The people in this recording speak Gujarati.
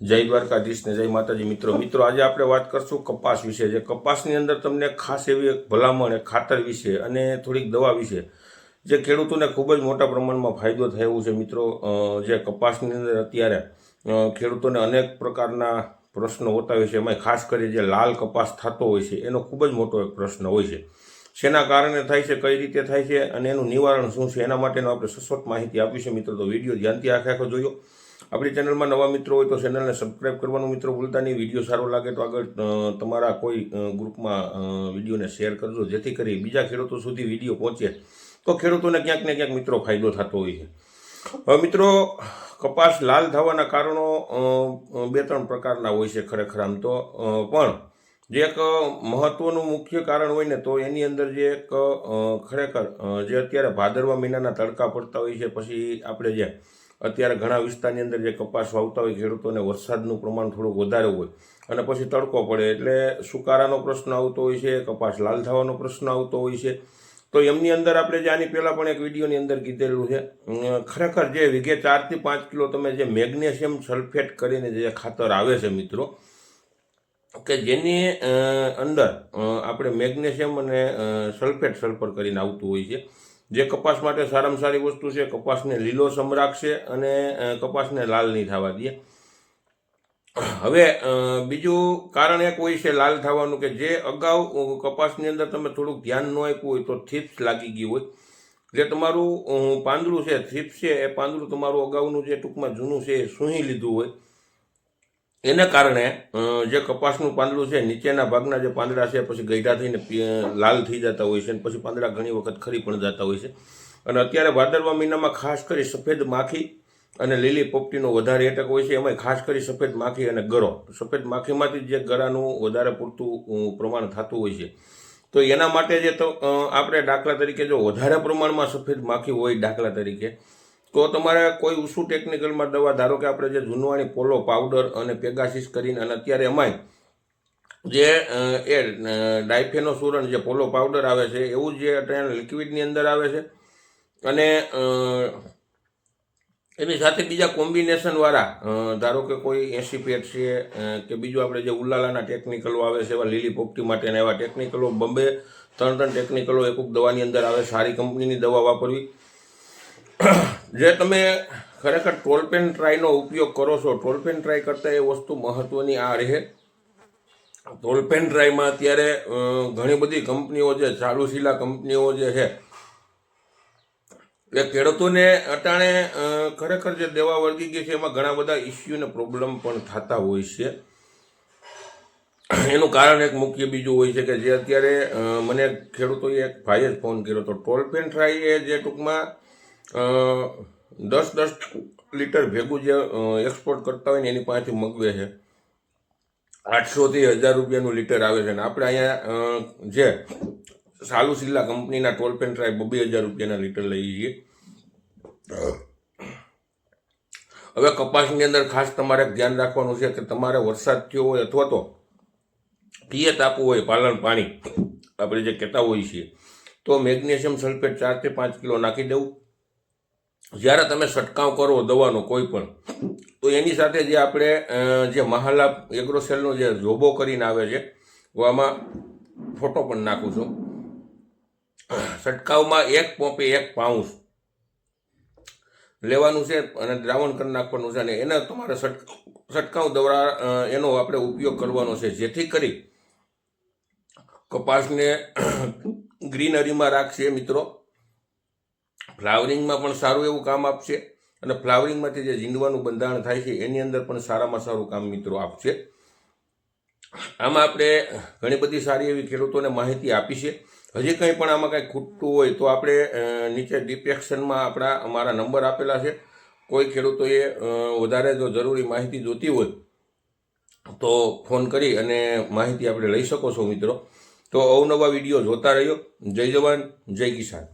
જય દ્વારકાધીશ ને જય માતાજી. મિત્રો મિત્રો, આજે આપણે વાત કરશું કપાસ વિશે. જે કપાસની અંદર તમને ખાસ એવી એક ભલામણ ખાતર વિશે અને થોડીક દવા વિશે. જે ખેડૂતોને ખૂબ જ મોટા પ્રમાણમાં ફાયદો થયો છે, મિત્રો. જે કપાસની અંદર અત્યારે ખેડૂતોને અનેક પ્રકારના પ્રશ્નો હોતા હોય છે. એમાં ખાસ કરી જે લાલ કપાસ થતો હોય છે, એનો ખૂબ જ મોટો એક પ્રશ્ન હોય છે. શેના કારણે થાય છે, કઈ રીતે થાય છે અને એનું નિવારણ શું છે, એના માટેનો આપણે સચોટ માહિતી આપીશું મિત્રો, તો વીડિયો ધ્યાનથી આખે આખો જોયો. આપણી ચેનલમાં નવા મિત્રો હોય તો ચેનલને સબસ્ક્રાઈબ કરવાનું મિત્રો ભૂલતા નહીં. વીડિયો સારો લાગે તો આગળ તમારા કોઈ ગ્રુપમાં વિડીયોને શેર કરજો. જેથી કરી બીજા ખેડૂતો સુધી વીડિયો પહોંચે. તો ખેડૂતોને ક્યાંક ને ક્યાંક મિત્રો ફાયદો થતો હોય છે. હવે મિત્રો, કપાસ લાલ થવાના કારણો બે ત્રણ પ્રકારના હોય છે ખરેખર આમ તો. પણ જે એક મહત્વનું મુખ્ય કારણ હોય ને તો એની અંદર જે એક ખરેખર જે અત્યારે ભાદરવા મહિનાના તડકા પડતા હોય છે, પછી આપણે જે અત્યારે ઘણા વિસ્તારની અંદર જે કપાસ વાવતા હોય ખેડૂતોને વરસાદનું પ્રમાણ થોડુંક વધારે હોય અને પછી તડકો પડે એટલે સુકારાનો પ્રશ્ન આવતો હોય છે, કપાસ લાલ થવાનો પ્રશ્ન આવતો હોય છે. તો એમની અંદર આપણે જે આની પહેલાં પણ એક વિડીયોની અંદર કીધેલું છે ખરેખર જે વીઘે ચારથી પાંચ કિલો તમે જે મેગ્નેશિયમ સલ્ફેટ કરીને જે ખાતર આવે છે મિત્રો, કે જેની અંદર આપણે મેગ્નેશિયમ અને સલ્ફેટ સલ્ફર કરીને આવતું હોય છે. જે કપાસ માટે સારામાં સારી વસ્તુ છે, કપાસને લીલો સમ રાખશે અને કપાસને લાલ નહીં થવા દે. હવે બીજું કારણ એક હોય છે લાલ થવાનું કે જે અગાઉ કપાસની અંદર તમે થોડુંક ધ્યાન ન આપ્યું હોય તો થીપ્સ લાગી ગઈ હોય. જે તમારું પાંદડું છે, થીપ્સ છે, એ પાંદડું તમારું અગાઉનું જે ટૂંકમાં જૂનું છે એ સૂહી લીધું હોય. એને કારણે જે કપાસનું પાંદડું છે, નીચેના ભાગના જે પાંદડા છે, પછી ગઈઢા થઈને લાલ થઈ જતા હોય છે અને પછી પાંદડા ઘણી વખત ખરી પણ જતા હોય છે. અને અત્યારે ભાદરવા મહિનામાં ખાસ કરી સફેદ માખી અને લીલી પોપટીનો વધારે એટક હોય છે. એમાં ખાસ કરી સફેદ માખી અને ગરો. સફેદ માખીમાંથી જે ગરાનું વધારે પૂરતું પ્રમાણ થતું હોય છે. તો એના માટે જે તો આપણે દાખલા તરીકે જો વધારે પ્રમાણમાં સફેદ માખી હોય દાખલા તરીકે તો તમારે કોઈ ઉસુ ટેકનિકલમાં દવા, ધારો કે આપણે જે જૂનવાણી પોલો, પાવડર અને પેગાસિસ કરીને, અને અત્યારે એમાંય જે એ એ ડાયફેનોસુરન જે પોલો પાવડર આવે છે, એવું જે અત્યારે લિક્વિડની અંદર આવે છે, અને એની સાથે બીજા કોમ્બિનેશનવાળા ધારો કે કોઈ એસી પેટ છે કે બીજું આપણે જે ઉલાલાના ટેકનિકલો આવે છે, એવા લીલી પોપટી માટેના એવા ટેકનિકલો, બોમ્બે, ત્રણ ત્રણ ટેકનિકલો એક દવાની અંદર આવે સારી કંપનીની દવા વાપરવી. જે તમે ખરેખર ટોલપેન ટ્રાયનો ઉપયોગ કરો છો ટોલપેન ટ્રાય કરતાં એ વસ્તુ મહત્વની આ રહે. ટોલપેન ટ્રાયમાં અત્યારે ઘણી બધી કંપનીઓ જે ચાલુશીલા કંપનીઓ જે છે, એ ખેડૂતોને અટાણે ખરેખર જે દેવા વળગી ગઈ છે, એમાં ઘણા બધા ઇસ્યુ ને પ્રોબ્લેમ પણ થતા હોય છે. એનું કારણ એક મુખ્ય બીજું હોય છે કે જે અત્યારે મને ખેડૂતોએ એક ભાઈએ જ ફોન કર્યો તો ટોલપેન ટ્રાય એ જે ટૂંકમાં દસ દસ લીટર ભેગું જે એક્સપોર્ટ કરતા હોય ને એની પાસેથી મગવે છે. આઠસોથી હજાર રૂપિયાનું લીટર આવે છે. ને આપણે અહીંયા જે સાલુ સિલ્લા કંપનીના ટોલ પેન ટ્રાય બબે હજાર રૂપિયાના લીટર લઈએ છીએ. હવે કપાસની અંદર ખાસ તમારે ધ્યાન રાખવાનું છે કે તમારે વરસાદ થયો હોય અથવા તો પિયત આપવું હોય, પાલન પાણી, આપણે જે કહેતા હોઈએ છીએ, તો મેગ્નેશિયમ સલ્ફેટ ચારથી પાંચ કિલો નાખી દેવું. જ્યારે તમે છંટકાવ કરો દવાનો કોઈ પણ, તો એની સાથે જે આપણે જે મહાલાભ એગ્રોસેલનો જે જોબો કરીને આવે છે, હું આમાં ફોટો પણ નાખું છું. છંટકાવમાં એક પોપે એક પાઉન્સ લેવાનું છે અને દ્રાવણ કરી નાખવાનું છે અને એને તમારે છંટ- છંટકાવ દ્વારા એનો આપણે ઉપયોગ કરવાનો છે. જેથી કરી કપાસને ગ્રીનરીમાં રાખશે મિત્રો. ફ્લાવરિંગમાં પણ સારું એવું કામ આપશે અને ફ્લાવરિંગમાંથી જે ઝીંડવાનું બંધારણ થાય છે, એની અંદર પણ સારામાં સારું કામ મિત્રો આપશે. આમાં આપણે ઘણી બધી સારી એવી ખેડૂતોને માહિતી આપી છે. હજી કંઈ પણ આમાં કંઈ ખૂટતું હોય તો આપણે નીચે ડિપ્રેક્શનમાં આપણા, અમારા નંબર આપેલા છે. કોઈ ખેડૂતોએ વધારે જો જરૂરી માહિતી જોતી હોય તો ફોન કરી અને માહિતી આપણે લઈ શકો છો મિત્રો. તો અવનવા વીડિયો જોતા રહ્યો જય જવાન, જય કિસાન.